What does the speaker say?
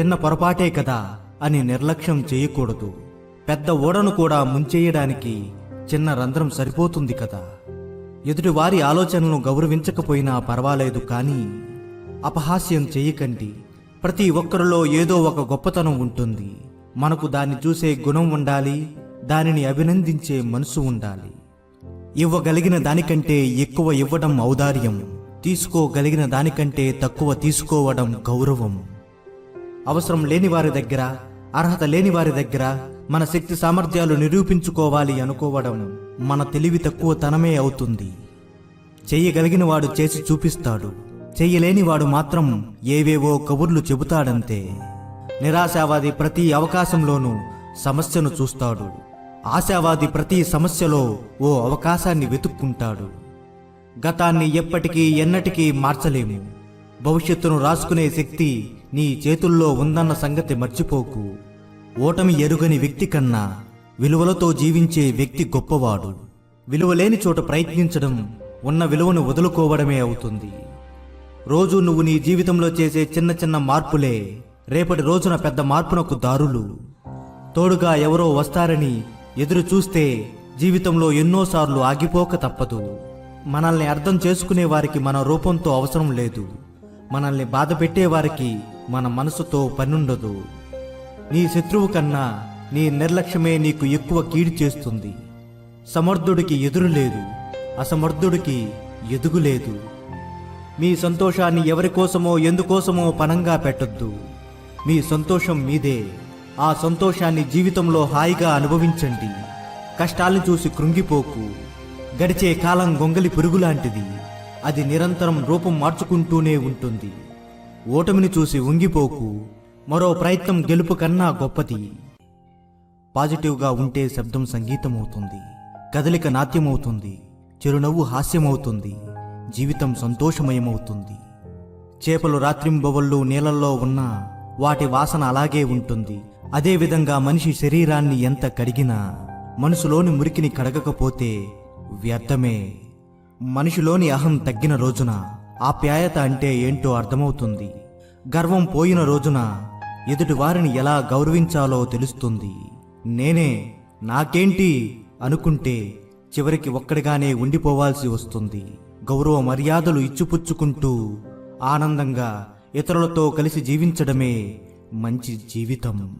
చిన్న పొరపాటే కదా అని నిర్లక్ష్యం చేయకూడదు. పెద్ద ఓడను కూడా ముంచేయడానికి చిన్న రంధ్రం సరిపోతుంది కదా. ఎదుటివారి ఆలోచనలను గౌరవించకపోయినా పర్వాలేదు కానీ అపహాస్యం చేయకండి. ప్రతి ఒక్కరిలో ఏదో ఒక గొప్పతనం ఉంటుంది. మనకు దాన్ని చూసే గుణం ఉండాలి దానిని అభినందించే మనసు ఉండాలి. ఇవ్వగలిగిన దానికంటే ఎక్కువ ఇవ్వడం ఔదార్యం. తీసుకోగలిగిన దానికంటే తక్కువ తీసుకోవడం గౌరవం. అవసరం లేని వారి దగ్గర అర్హత లేని వారి దగ్గర మన శక్తి సామర్థ్యాలు నిరూపించుకోవాలి అనుకోవడం మన తెలివి తక్కువ తనమే అవుతుంది. చెయ్యగలిగిన వాడు చేసి చూపిస్తాడు. చెయ్యలేని వాడు మాత్రం ఏవేవో కబుర్లు చెబుతాడంతే. నిరాశావాది ప్రతి అవకాశంలోనూ సమస్యను చూస్తాడు. ఆశావాది ప్రతి సమస్యలో ఓ అవకాశాన్ని వెతుక్కుంటాడు. గతాన్ని ఎప్పటికీ ఎన్నటికీ మార్చలేము. భవిష్యత్తును రాసుకునే శక్తి నీ చేతుల్లో ఉందన్న సంగతి మర్చిపోకు. ఓటమి ఎరుగని వ్యక్తి కన్నా విలువలతో జీవించే వ్యక్తి గొప్పవాడు. విలువలేని చోట ప్రయత్నించడం ఉన్న విలువను వదులుకోవడమే అవుతుంది. రోజు నువ్వు నీ జీవితంలో చేసే చిన్న చిన్న మార్పులే రేపటి రోజున పెద్ద మార్పునకు దారులు. తోడుగా ఎవరో వస్తారని ఎదురు చూస్తే జీవితంలో ఎన్నోసార్లు ఆగిపోక తప్పదు. మనల్ని అర్థం చేసుకునే వారికి మన రూపంతో అవసరం లేదు. మనల్ని బాధ పెట్టేవారికి మన మనసుతో పనుండదు. నీ శత్రువు కన్నా నీ నిర్లక్ష్యమే నీకు ఎక్కువ కీడు చేస్తుంది. సమర్థుడికి ఎదురు లేదు. అసమర్థుడికి ఎదుగు లేదు. మీ సంతోషాన్ని ఎవరి కోసమో ఎందుకోసమో పనంగా పెట్టొద్దు. మీ సంతోషం మీదే. ఆ సంతోషాన్ని జీవితంలో హాయిగా అనుభవించండి. కష్టాలను చూసి కృంగిపోకు. గడిచే కాలం గొంగలి పురుగులాంటిది. అది నిరంతరం రూపం మార్చుకుంటూనే ఉంటుంది. ఓటమిని చూసి ఉంగిపోకు. మరో ప్రయత్నం గెలుపు కన్నా గొప్పది. పాజిటివ్గా ఉంటే శబ్దం సంగీతం అవుతుంది కదలిక నాట్యమవుతుంది. చిరునవ్వు హాస్యమవుతుంది. జీవితం సంతోషమయమవుతుంది. చేపలు రాత్రింబవళ్ళు నీళ్ళల్లో ఉన్నా వాటి వాసన అలాగే ఉంటుంది. అదేవిధంగా మనిషి శరీరాన్ని ఎంత కడిగినా మనసులోని మురికిని కడగకపోతే వ్యర్థమే. మనిషిలోని అహం తగ్గిన రోజున? ఆప్యాయత అంటే ఏంటో అర్థమవుతుంది. గర్వం పోయిన రోజున ఎదుటి వారిని ఎలా గౌరవించాలో తెలుస్తుంది. నేనే నాకేంటి అనుకుంటే చివరికి ఒక్కడిగానే ఉండిపోవాల్సి వస్తుంది. గౌరవ మర్యాదలు ఇచ్చిపుచ్చుకుంటూ ఆనందంగా ఇతరులతో కలిసి జీవించడమే మంచి జీవితం.